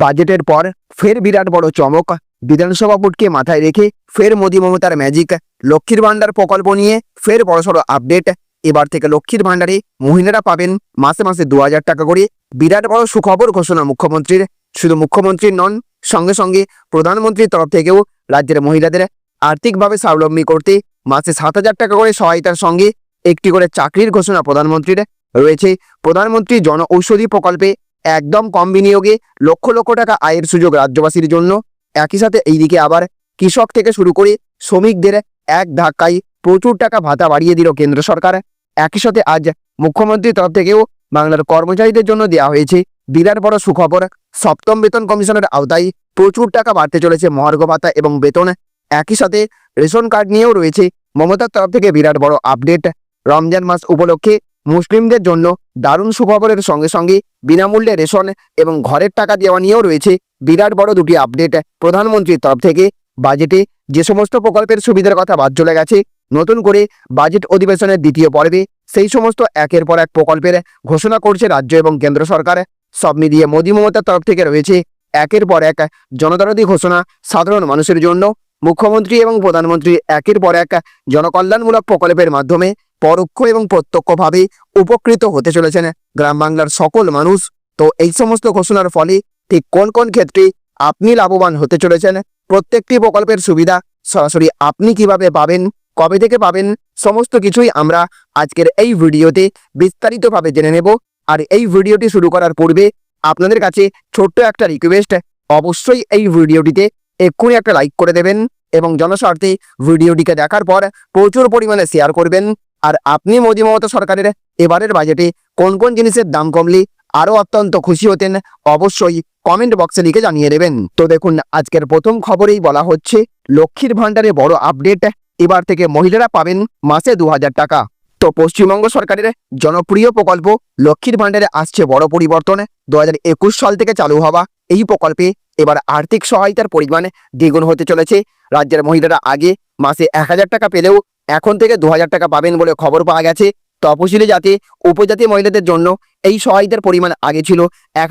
বাজেটের পর ফের বিরাট বড় চমক। বিধানসভা ভোটকে মাথায় রেখে ফের মোদী মমতার ম্যাজিক লক্ষ্মীর ভাণ্ডার প্রকল্প নিয়ে ফের বড়সড় আপডেট এবার থেকে লক্ষ্মীর ভাণ্ডারে মহিলারা পাবেন মাসে মাসে দু হাজার টাকা করে বিরাট বড় সুখবর ঘোষণা মুখ্যমন্ত্রীর। শুধু মুখ্যমন্ত্রীর নন, সঙ্গে সঙ্গে প্রধানমন্ত্রীর তরফ থেকেও রাজ্যের মহিলাদের আর্থিকভাবে স্বাবলম্বী করতে মাসে সাত হাজার টাকা করে সহায়তার সঙ্গে একটি করে চাকরির ঘোষণা প্রধানমন্ত্রীর রয়েছে। প্রধানমন্ত্রী জন ঔষধি প্রকল্পে একদম কম বিনিয়োগে লক্ষ লক্ষ টাকা আয়ের সুযোগ রাজ্যবাসীর জন্য। একই সাথে এইদিকে আবার কৃষক থেকে শুরু করে শ্রমিকদের এক ধাক্কায় প্রচুর টাকা ভাতা বাড়িয়ে দিল কেন্দ্র সরকার। একই সাথে আজ মুখ্যমন্ত্রীর তরফ থেকেও বাংলার কর্মচারীদের জন্য দেওয়া হয়েছে বিরাট বড় সুখবর। সপ্তম বেতন কমিশনের আওতায় প্রচুর টাকা বাড়তে চলেছে মহার্ঘ ভাতা এবং বেতন। একই সাথে রেশন কার্ড নিয়েও রয়েছে মমতার তরফ থেকে বিরাট বড় আপডেট। রমজান মাস উপলক্ষে মুসলিমদের জন্য দারুণ সুখবরের সঙ্গে সঙ্গে বিনামূল্যে রেশন এবং ঘরের টাকা দেওয়া নিয়েও রয়েছে বিরাট বড় দুটি আপডেট। প্রধানমন্ত্রীর তরফ থেকে বাজেটে যে সমস্ত প্রকল্পের সুবিধার কথা বাদ চলে গেছে, নতুন করে বাজেট অধিবেশনের দ্বিতীয় পর্বে সেই সমস্ত একের পর এক প্রকল্পের ঘোষণা করছে রাজ্য এবং কেন্দ্র সরকার। সব মিলিয়ে মোদী মমতার তরফ থেকে রয়েছে একের পর এক জনদরদি ঘোষণা সাধারণ মানুষের জন্য। মুখ্যমন্ত্রী এবং প্রধানমন্ত্রী একের পর এক জনকল্যাণমূলক প্রকল্পের মাধ্যমে পরোক্ষ এবং প্রত্যক্ষভাবে উপকৃত হতে চলেছেন গ্রাম বাংলার সকল মানুষ। তো এই সমস্ত ঘোষণার ফলে ঠিক কোন কোন ক্ষেত্রে আপনি লাভবান হতে চলেছেন? প্রত্যেকটি প্রকল্পের সুবিধা সরাসরি আপনি কীভাবে পাবেন? কবে থেকে পাবেন? সমস্ত কিছুই আমরা আজকের এই ভিডিওতে বিস্তারিতভাবে জেনে নেব। আর এই ভিডিওটি শুরু করার পূর্বে আপনাদের কাছে ছোট্ট একটা রিকোয়েস্ট অবশ্যই এই ভিডিওটিতে এক্ষুনি একটা লাইক করে দেবেন এবং জনস্বার্থে ভিডিওটিকে দেখার পর প্রচুর পরিমাণে শেয়ার করবেন। আর আপনি মোদী মমতা সরকারের এবারের বাজেটে কোন কোন জিনিসের দাম কমলে আরও অত্যন্ত খুশি হতেন অবশ্যই কমেন্ট বক্সে লিখে জানিয়ে দেবেন। তো দেখুন, আজকের প্রথম খবরেই বলা হচ্ছে, লক্ষ্মীর ভাণ্ডারে বড় আপডেট এবার থেকে মহিলারা পাবেন মাসে দু হাজার টাকা। তো পশ্চিমবঙ্গ সরকারের জনপ্রিয় প্রকল্প, লক্ষ্মীর ভাণ্ডারে আসছে বড় পরিবর্তন। দু একুশ সাল থেকে চালু হওয়া এই প্রকল্পে এবার আর্থিক সহায়তার পরিমাণ দ্বিগুণ হতে চলেছে। রাজ্যের মহিলারা আগে মাসে এক হাজার টাকা পেলেও এখন থেকে দু হাজার টাকা পাবেন বলে খবর পাওয়া গেছে। তপশিলি জাতি, উপজাতি মহিলাদের জন্য এই সহায়তার পরিমাণ আগে ছিল এক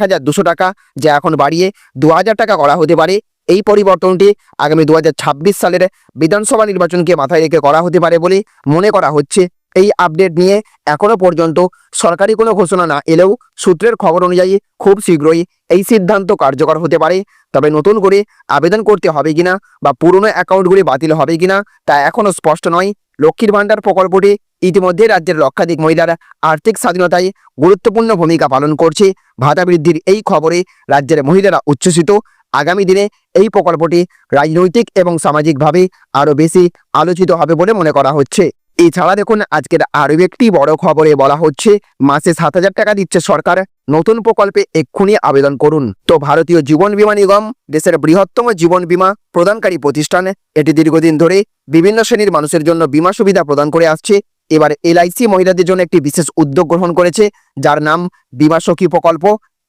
টাকা, যা এখন বাড়িয়ে দু হাজার টাকা করা হতে পারে। এই পরিবর্তনটি আগামী দু হাজার ছাব্বিশ সালের বিধানসভা নির্বাচনকে মাথায় রেখে করা হতে পারে বলে মনে করা হচ্ছে। এই আপডেট নিয়ে এখনও পর্যন্ত সরকারি কোনো ঘোষণা না এলেও সূত্রের খবর অনুযায়ী খুব শীঘ্রই এই সিদ্ধান্ত কার্যকর হতে পারে। তবে নতুন করে আবেদন করতে হবে কিনা বা পুরনো অ্যাকাউন্টগুলি বাতিল হবে কিনা তা এখনও স্পষ্ট নয়। লক্ষ্মীর ভাণ্ডার প্রকল্পটি ইতিমধ্যে রাজ্যের লক্ষাধিক মহিলার আর্থিক স্বাধীনতায় গুরুত্বপূর্ণ ভূমিকা পালন করছে। ভাতা বৃদ্ধির এই খবরে রাজ্যের মহিলারা উচ্ছ্বসিত। আগামী দিনে এই প্রকল্পটি রাজনৈতিক এবং সামাজিকভাবে আরও বেশি আলোচিত হবে বলে মনে করা হচ্ছে। এছাড়া দেখুন, আজকের আরও একটি বড় খবরে বলা হচ্ছে, মাসে সাত হাজার টাকা দিচ্ছে সরকার। নতুন প্রকল্পে এক্ষুনি আবেদন করুন। তো ভারতীয় জীবন বিমা নিগম, দেশের বৃহত্তম জীবন বীমা প্রদানকারী প্রতিষ্ঠান, এটি দীর্ঘদিন ধরে বিভিন্ন শ্রেণির মানুষের জন্য বিমা সুবিধা প্রদান করে আসছে। এবার এলআইসি মহিলাদের জন্য একটি বিশেষ উদ্যোগ গ্রহণ করেছে, যার নাম বীমা সখী প্রকল্প।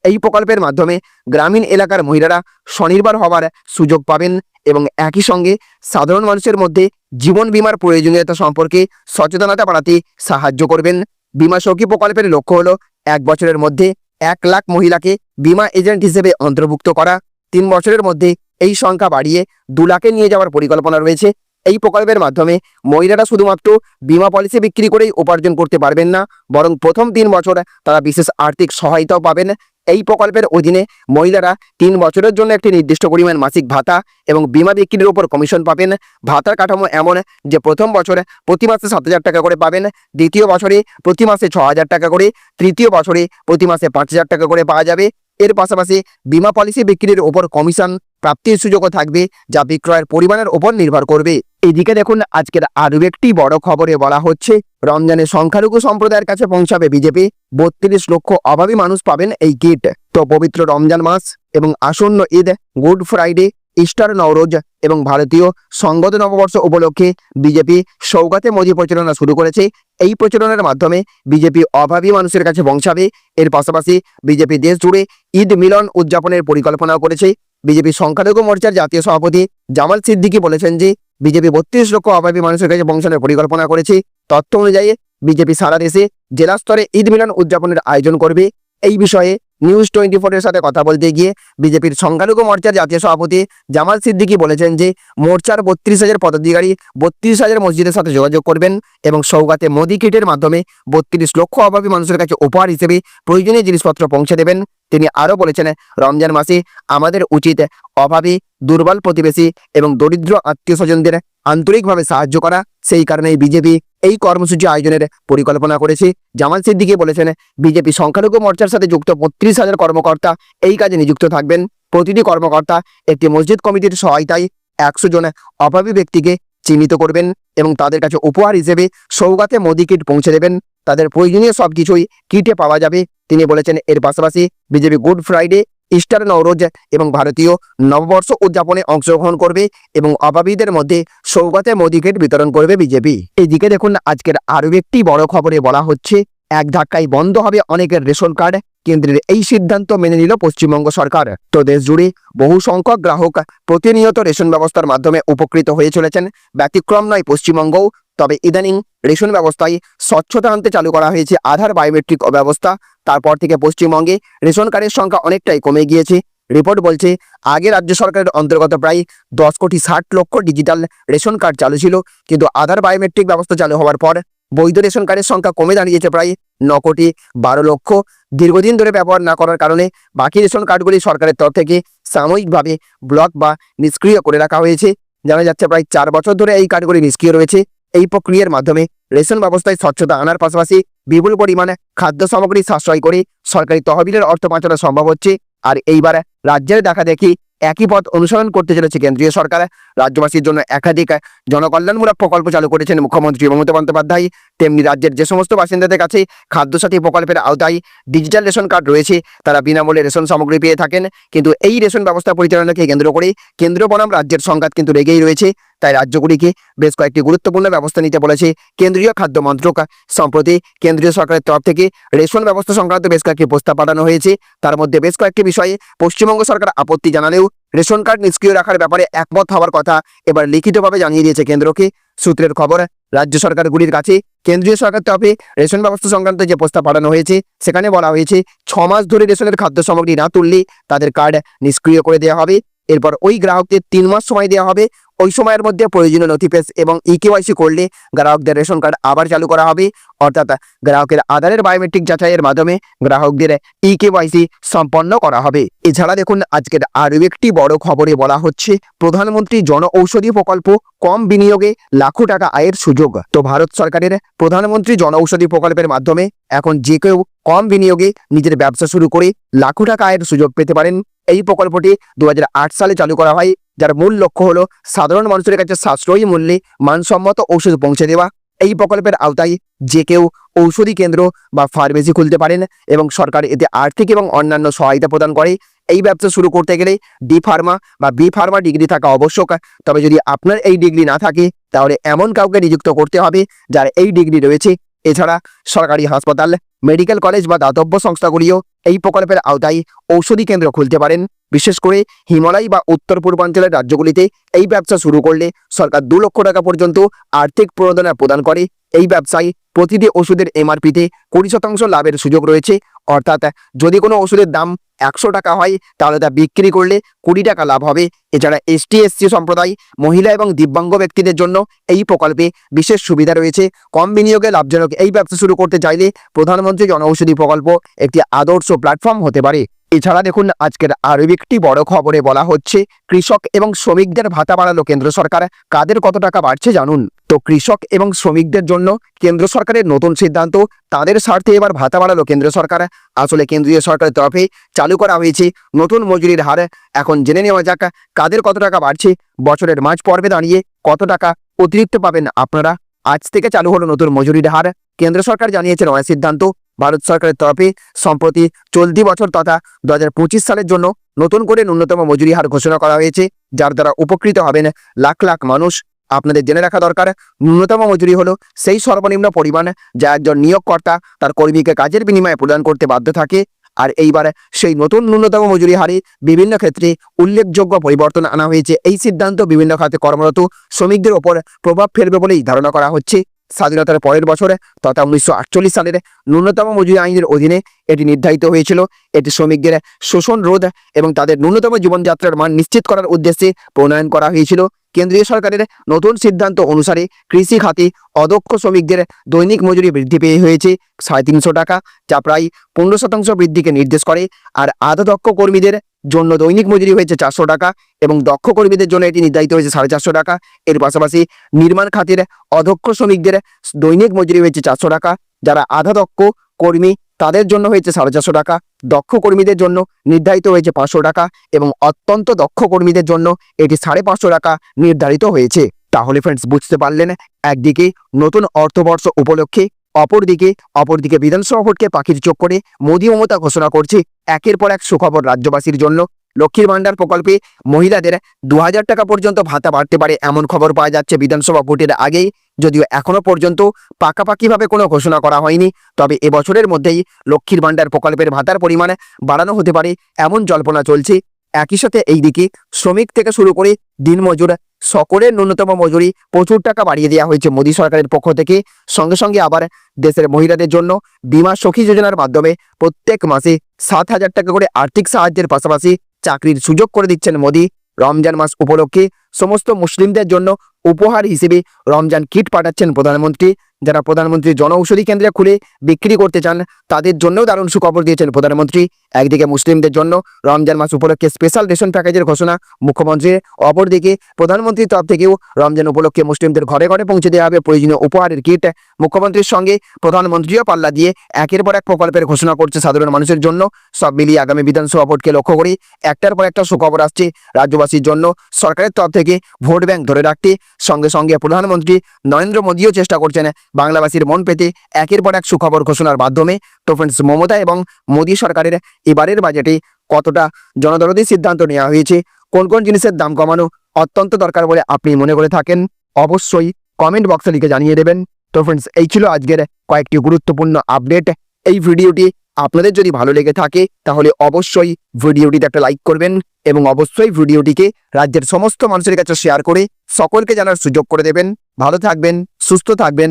এই প্রকল্পের মাধ্যমে গ্রামীণ এলাকার মহিলারা স্বনির্ভর হওয়ার সুযোগ পাবেন এবং একই সঙ্গে সাধারণ মানুষের মধ্যে জীবন বিমার প্রয়োজনীয়তা সম্পর্কে সচেতনতা বাড়াতে সাহায্য করবেন। বীমা সখী প্রকল্পের লক্ষ্য হলো এক বছরের মধ্যে এক লাখ মহিলাকে বিমা এজেন্ট হিসেবে অন্তর্ভুক্ত করা। তিন বছরের মধ্যে এই সংখ্যা বাড়িয়ে দু লাখে নিয়ে যাওয়ার পরিকল্পনা রয়েছে। এই প্রকল্পের মাধ্যমে মহিলারা শুধুমাত্র বিমা পলিসি বিক্রি করেই উপার্জন করতে পারবেন না, বরং প্রথম তিন বছর তারা বিশেষ আর্থিক সহায়তাও পাবেন। এই প্রকল্পের অধীনে মহিলারা তিন বছরের জন্য একটি নির্দিষ্ট পরিমাণ মাসিক ভাতা এবং বিমা বিক্রির উপর কমিশন পাবেন। ভাতার কাঠামো এমন যে প্রথম বছরে প্রতি মাসে সাত হাজার টাকা করে পাবেন, দ্বিতীয় বছরে প্রতি মাসে ছ হাজার টাকা করে, তৃতীয় বছরে প্রতি মাসে পাঁচ হাজার টাকা করে পাওয়া যাবে। এর পাশাপাশি বিমা পলিসি বিক্রির ওপর কমিশন প্রাপ্তির সুযোগও থাকবে যা বিক্রয়ের পরিমাণের ওপর নির্ভর করবে। এদিকে দেখুন, আজকের আরও একটি বড় খবরে বলা হচ্ছে, রমজানে সংখ্যালঘু সম্প্রদায়ের কাছে পৌঁছাবে বিজেপি। বত্রিশ লক্ষ অভাবী মানুষ পাবেন এই কিট। তো পবিত্র রমজান মাস এবং আসন্ন Eid, Good Friday Easter Nowruz এবং ভারতীয় সংগত নববর্ষ উপলক্ষে বিজেপি সৌগাতে মোদী প্রচারণা শুরু করেছে। এই প্রচারণার মাধ্যমে বিজেপি অভাবী মানুষের কাছে পৌঁছাবে। এর পাশাপাশি বিজেপি দেশ জুড়ে ঈদ মিলন উদযাপনের পরিকল্পনাও করেছে। বিজেপি সংখ্যালঘু মোর্চার জাতীয় সভাপতি জামাল সিদ্দিকী বলেছেন যে, বিজেপি বত্রিশ লক্ষ অভাবী মানুষের কাছে পৌঁছানোর পরিকল্পনা করেছে। তথ্য অনুযায়ী, বিজেপি সারা দেশে জেলা স্তরে ঈদ মিলন উদযাপনের আয়োজন করবে। এই বিষয়ে নিউজ টোয়েন্টি ফোরের সাথে কথা বলতে গিয়ে বিজেপির সংখ্যালঘু মোর্চার জাতীয় সভাপতি জামাল সিদ্দিকি বলেছেন যে, মোর্চার বত্রিশ হাজার পদাধিকারী বত্রিশ হাজার মসজিদের সাথে যোগাযোগ করবেন এবং সৌগাতে মোদি কিটের মাধ্যমে বত্রিশ লক্ষ অভাবী মানুষের কাছে উপহার হিসেবে প্রয়োজনীয় জিনিসপত্র পৌঁছে দেবেন। তিনি আরও বলেছেন, রমজান মাসে আমাদের উচিত অভাবী, দুর্বল প্রতিবেশী এবং দরিদ্র আত্মীয় স্বজনদের আন্তরিকভাবে সাহায্য করা। সেই কারণেই বিজেপি এই কর্মসূচি আয়োজনের পরিকল্পনা করেছে। জামাল সিদ্দিকি বলেছেন, বিজেপি সংখ্যালঘু মোর্চার সাথে যুক্ত বত্রিশ হাজার কর্মকর্তা এই কাজে নিযুক্ত থাকবেন। প্রতিটি কর্মকর্তা একটি মসজিদ কমিটির সহায়তায় একশো জন অভাবী ব্যক্তিকে চিহ্নিত করবেন এবং তাদের কাছে উপহার হিসেবে সৌগাতে মোদি কিট পৌঁছে দেবেন। তাদের প্রয়োজনীয় সবকিছুই কিটে পাওয়া যাবে। তিনি বলেছেন, এর পাশাপাশি BJP Good Friday Easter Nowruz এবং ভারতীয় নববর্ষ উদযাপনে অংশগ্রহণ করবে এবং অভাবীদের মধ্যে সৌগাতে মোদি কিট বিতরণ করবে বিজেপি। এদিকে দেখুন, আজকের আরও একটি বড় খবরে বলা হচ্ছে, এক ধাক্কায় বন্ধ হবে অনেকের রেশন কার্ড। কেন্দ্রের এই সিদ্ধান্ত মেনে নিল পশ্চিমবঙ্গ সরকার। তো দেশ জুড়ে বহু সংখ্যক গ্রাহক প্রতিনিয়ত রেশন ব্যবস্থার মাধ্যমে উপকৃত হয়ে চলেছেন। ব্যতিক্রম নয়, পশ্চিমবঙ্গও তবে ইদানিং রেশন ব্যবস্থায় স্বচ্ছতা আনতে চালু করা হয়েছে আধার বায়োমেট্রিক ব্যবস্থা। তারপর থেকে পশ্চিমবঙ্গে রেশন কার্ডের সংখ্যা অনেকটাই কমে গিয়েছে। রিপোর্ট বলছে, আগে রাজ্য সরকারের অন্তর্গত প্রায় দশ কোটি ষাট লক্ষ ডিজিটাল রেশন কার্ড চালু ছিল, কিন্তু আধার বায়োমেট্রিক ব্যবস্থা চালু হওয়ার পর বৈধ রেশন কার্ডের সংখ্যা কমে দাঁড়িয়েছে প্রায় ন কোটি বারো লক্ষ। দীর্ঘদিন ধরে ব্যবহার না করার কারণে বাকি রেশন কার্ডগুলি সরকারের তরফ থেকে সাময়িকভাবে ব্লক বা নিষ্ক্রিয় করে রাখা হয়েছে। জানা যাচ্ছে, প্রায় চার বছর ধরে এই কার্ডগুলি নিষ্ক্রিয় রয়েছে। এই প্রক্রিয়ার মাধ্যমে রেশন ব্যবস্থায় স্বচ্ছতা আনার পাশাপাশি বিপুল পরিমাণে খাদ্য সামগ্রী সাশ্রয় করে সরকারি তহবিলের অর্থ বাঁচানো সম্ভব হচ্ছে। আর এইবার রাজ্যের দেখা দেখি একই পথ অনুসরণ করতে চলেছে কেন্দ্রীয় সরকার। রাজ্যবাসীর জন্য একাধিক জনকল্যাণমূলক প্রকল্প চালু করেছেন মুখ্যমন্ত্রী মমতা বন্দ্যোপাধ্যায়। তেমনি রাজ্যের যে সমস্ত বাসিন্দাদের কাছে খাদ্যসাথী প্রকল্পের আওতায় ডিজিটাল রেশন কার্ড রয়েছে, তারা বিনামূল্যে রেশন সামগ্রী পেয়ে থাকেন। কিন্তু এই রেশন ব্যবস্থা পরিচালনাকে কেন্দ্র করে কেন্দ্র বনাম রাজ্যের সংঘাত কিন্তু রেগেই রয়েছে। তাই রাজ্যগুলিকে বেশ কয়েকটি গুরুত্বপূর্ণ ব্যবস্থা নিতে বলেছে কেন্দ্রীয় খাদ্য মন্ত্রক। সম্প্রতি কেন্দ্রীয় সরকারের তরফ থেকে রেশন ব্যবস্থা সংক্রান্ত বেশ কয়েকটি প্রস্তাব পাঠানো হয়েছে। তার মধ্যে বেশ কয়েকটি বিষয়ে পশ্চিমবঙ্গ সরকার আপত্তি জানালেও রেশন কার্ড নিষ্ক্রিয় রাখার ব্যাপারে একমত হওয়ার কথা এবার লিখিতভাবে জানিয়ে দিয়েছে কেন্দ্রকে। সূত্রের খবর, রাজ্য সরকারগুলির কাছে কেন্দ্রীয় সরকার তরফে রেশন ব্যবস্থা সংক্রান্ত যে প্রস্তাব পাঠানো হয়েছে, সেখানে বলা হয়েছে ছ মাস ধরে রেশনের খাদ্য সামগ্রী না তুললে তাদের কার্ড নিষ্ক্রিয় করে দেওয়া হবে। এরপর ওই গ্রাহকদের তিন মাস সময় দেওয়া হবে। ওই সময়ের মধ্যে প্রয়োজনীয় নথি পেশ এবং ইকেওয়াইসি করলে গ্রাহকদের রেশন কার্ড আবার চালু করা হবে। অর্থাৎ গ্রাহকের আধারের বায়োমেট্রিক যাচাইয়ের মাধ্যমে গ্রাহকদের ইকেওয়াইসি সম্পন্ন করা হবে। এছাড়া দেখুন, আজকের আরও একটি বড় খবরে বলা হচ্ছে, প্রধানমন্ত্রী জন ঔষধি প্রকল্প কম বিনিয়োগে লাখো টাকা আয়ের সুযোগ। তো ভারত সরকারের প্রধানমন্ত্রী জন ঔষধি প্রকল্পের মাধ্যমে এখন যে কেউ কম বিনিয়োগে নিজের ব্যবসা শুরু করে লাখো টাকা আয়ের সুযোগ পেতে পারেন। এই প্রকল্পটি দু হাজার আট সালে চালু করা হয়, যার মূল লক্ষ্য হলো সাধারণ মানুষের কাছে সাশ্রয়ী মূল্যে মানসম্মত ঔষধ পৌঁছে দেওয়া। এই প্রকল্পের আওতায় যে কেউ ঔষধি কেন্দ্র বা ফার্মেসি খুলতে পারেন এবং সরকার এতে আর্থিক এবং অন্যান্য সহায়তা প্রদান করে। এই ব্যবসা শুরু করতে গেলে ডি ফার্মা বা বি ফার্মা ডিগ্রি থাকা আবশ্যক। তবে যদি আপনার এই ডিগ্রি না থাকে, তাহলে এমন কাউকে নিযুক্ত করতে হবে যার এই ডিগ্রি রয়েছে। এছাড়া সরকারি হাসপাতাল মেডিকেল কলেজ বা দাতব্য সংস্থাগুলিও এই প্রকল্পের আওতায় ঔষধি কেন্দ্র খুলতে পারেন। বিশেষ করে হিমালয় বা উত্তর পূর্বাঞ্চলের রাজ্যগুলিতে এই ব্যবসা শুরু করলে সরকার দু লক্ষ টাকা পর্যন্ত আর্থিক প্রণোদনা প্রদান করে। এই ব্যবসায় প্রতিটি ওষুধের এমআরপিতে কুড়ি শতাংশ লাভের সুযোগ রয়েছে। অর্থাৎ যদি কোনো ওষুধের দাম একশো টাকা হয়, তাহলে তা বিক্রি করলে কুড়ি টাকা লাভ হবে। এছাড়া এসটি এসসি সম্প্রদায় মহিলা এবং দিব্যাঙ্গ ব্যক্তিদের জন্য এই প্রকল্পে বিশেষ সুবিধা রয়েছে। কম বিনিয়োগে লাভজনক এই ব্যবসা শুরু করতে চাইলে প্রধানমন্ত্রী জনঔষধি প্রকল্প একটি আদর্শ প্ল্যাটফর্ম হতে পারে। এছাড়া দেখুন, আজকের আরও একটি বড় খবরে বলা হচ্ছে, কৃষক এবং শ্রমিকদের ভাতা বাড়ালো কেন্দ্র সরকার। কাদের কত টাকা বাড়ছে জানুন? তো কৃষক এবং শ্রমিকদের জন্য কেন্দ্র সরকারের নতুন সিদ্ধান্ত, তাদের স্বার্থে এবার ভাতা বাড়ালো কেন্দ্র সরকার। আসলে কেন্দ্রীয় সরকারের তরফে চালু করা হয়েছে নতুন মজুরির হার। এখন জেনে নেওয়া যাক, কাদের কত টাকা বাড়ছে? বছরের মাঝ পর্বে দাঁড়িয়ে কত টাকা অতিরিক্ত পাবেন আপনারা? আজ থেকে চালু হলো নতুন মজুরির হার। কেন্দ্র সরকার জানিয়েছে, নয় সিদ্ধান্ত। ভারত সরকারের তরফে সম্প্রতি চলতি বছর তথা দু হাজার পঁচিশ সালের জন্য নতুন করে ন্যূনতম মজুরি হার ঘোষণা করা হয়েছে, যার দ্বারা উপকৃত হবেন লাখ লাখ মানুষ। আপনাদের জেনে রাখা দরকার, ন্যূনতম মজুরি হলো সেই সর্বনিম্ন পরিমাণ যা একজন নিয়োগকর্তা তার কর্মীকে কাজের বিনিময়ে প্রদান করতে বাধ্য থাকে। আর এইবার সেই নতুন ন্যূনতম মজুরি হারে বিভিন্ন ক্ষেত্রে উল্লেখযোগ্য পরিবর্তন আনা হয়েছে। এই সিদ্ধান্ত বিভিন্ন খাতে কর্মরত শ্রমিকদের ওপর প্রভাব ফেলবে বলেই ধারণা করা হচ্ছে। স্বাধীনতার পরের বছরে, তথা উনিশশো আটচল্লিশ সালের ন্যূনতম মজুরি আইনের অধীনে এটি নির্ধারিত হয়েছিল। এটি শ্রমিকদের শোষণ রোধ এবং তাদের ন্যূনতম জীবনযাত্রার মান নিশ্চিত করার উদ্দেশ্যে প্রণয়ন করা হয়েছিল। কেন্দ্রীয় সরকারের নতুন সিদ্ধান্ত অনুসারে কৃষি খাতে অদক্ষ শ্রমিকদের দৈনিক মজুরি বৃদ্ধি পেয়ে হয়েছে সাড়ে তিনশো টাকা, যা প্রায় পনেরো শতাংশ বৃদ্ধিকে নির্দেশ করে। আর আধা দক্ষ কর্মীদের জন্য দৈনিক মজুরি হয়েছে চারশো টাকা এবং দক্ষ কর্মীদের জন্য এটি নির্ধারিত হয়েছে সাড়ে চারশো টাকা। এর পাশাপাশি নির্মাণ খাতের অদক্ষ শ্রমিকদের দৈনিক মজুরি হয়েছে চারশো টাকা, যারা আধা দক্ষ কর্মী তাদের জন্য হয়েছে সাড়ে চারশো টাকা, দক্ষ কর্মীদের জন্য নির্ধারিত হয়েছে পাঁচশো টাকা এবং অত্যন্ত দক্ষ কর্মীদের জন্য এটি সাড়ে পাঁচশো টাকা নির্ধারিত হয়েছে। তাহলে ফ্রেন্ডস বুঝতে পারলেন? একদিকে নতুন অর্থবর্ষ উপলক্ষে, অপরদিকে অপরদিকে বিধানসভা ভোটকে পাখির চোখ করে মোদী মমতা ঘোষণা করছে। একের পর এক সুখবর রাজ্যবাসীর জন্য লক্ষ্মীর ভাণ্ডার প্রকল্পে মহিলাদের দু হাজার টাকা পর্যন্ত ভাতা বাড়তে পারে এমন খবর পাওয়া যাচ্ছে বিধানসভা ভোটের আগেই। যদিও এখনও পর্যন্ত পাকাপাকিভাবে কোনো ঘোষণা করা হয়নি, তবে এবছরের মধ্যেই লক্ষ্মীর ভাণ্ডার প্রকল্পের ভাতার পরিমাণ বাড়ানো হতে পারে এমন জল্পনা চলছে। একই সাথে এই দিকে শ্রমিক থেকে শুরু করে দিনমজুর, সকলের ন্যূনতম মজুরি প্রচুর টাকা বাড়িয়ে দেওয়া হয়েছে মোদী সরকারের পক্ষ থেকে। সঙ্গে সঙ্গে আবার দেশের মহিলাদের জন্য বীমা সখী যোজনার মাধ্যমে প্রত্যেক মাসে সাত হাজার টাকা করে আর্থিক সাহায্যের পাশাপাশি চাকরির সুযোগ করে দিচ্ছেন মোদী। রমজান মাস উপলক্ষে সমস্ত মুসলিমদের জন্য উপহার হিসেবে রমজান কিট পাঠাচ্ছেন প্রধানমন্ত্রী। যারা প্রধানমন্ত্রী জনঔষধি কেন্দ্রে খুলে বিক্রি করতে চান, তাদের জন্যও দারুণ সুখবর দিয়েছেন প্রধানমন্ত্রী। একদিকে মুসলিমদের জন্য রমজান মাস উপলক্ষে স্পেশাল রেশন প্যাকেজের ঘোষণা মুখ্যমন্ত্রীর। অপরদিকে প্রধানমন্ত্রীর তরফ থেকেও রমজান উপলক্ষে মুসলিমদের ঘরে ঘরে পৌঁছে দেওয়া হবে প্রয়োজনীয় উপহারের কিট মুখ্যমন্ত্রীর সঙ্গে প্রধানমন্ত্রীও পাল্লা দিয়ে একের পর এক প্রকল্পের ঘোষণা করছে সাধারণ মানুষের জন্য। সব মিলিয়ে আগামী বিধানসভা ভোটকে লক্ষ্য করে একটার পর একটা সুখবর আসছে রাজ্যবাসীর জন্য। সরকারের তরফ থেকে ভোট ব্যাংক ধরে রাখতে সঙ্গে সঙ্গে প্রধানমন্ত্রী নরেন্দ্র মোদীও চেষ্টা করছেন বাংলাবাসীর মন পেতে একের পর এক সুখবর ঘোষণার মাধ্যমে তো ফ্রেন্ডস মমতা এবং মোদী সরকারের এবারের বাজেটে কতটা জনদরদী সিদ্ধান্ত নেওয়া হয়েছে? কোন কোন জিনিসের দাম কমানো অত্যন্ত দরকার বলে আপনি মনে করে থাকেন? অবশ্যই কমেন্ট বক্সে লিখে জানিয়ে দেবেন। তো ফ্রেন্ডস এই ছিল আজকের কয়েকটি গুরুত্বপূর্ণ আপডেট এই ভিডিওটি আপনাদের যদি ভালো লেগে থাকে, তাহলে অবশ্যই ভিডিওটিতে একটা লাইক করবেন এবং অবশ্যই ভিডিওটিকে রাজ্যের সমস্ত মানুষের কাছে শেয়ার করে সকলকে জানার সুযোগ করে দেবেন। ভালো থাকবেন, সুস্থ থাকবেন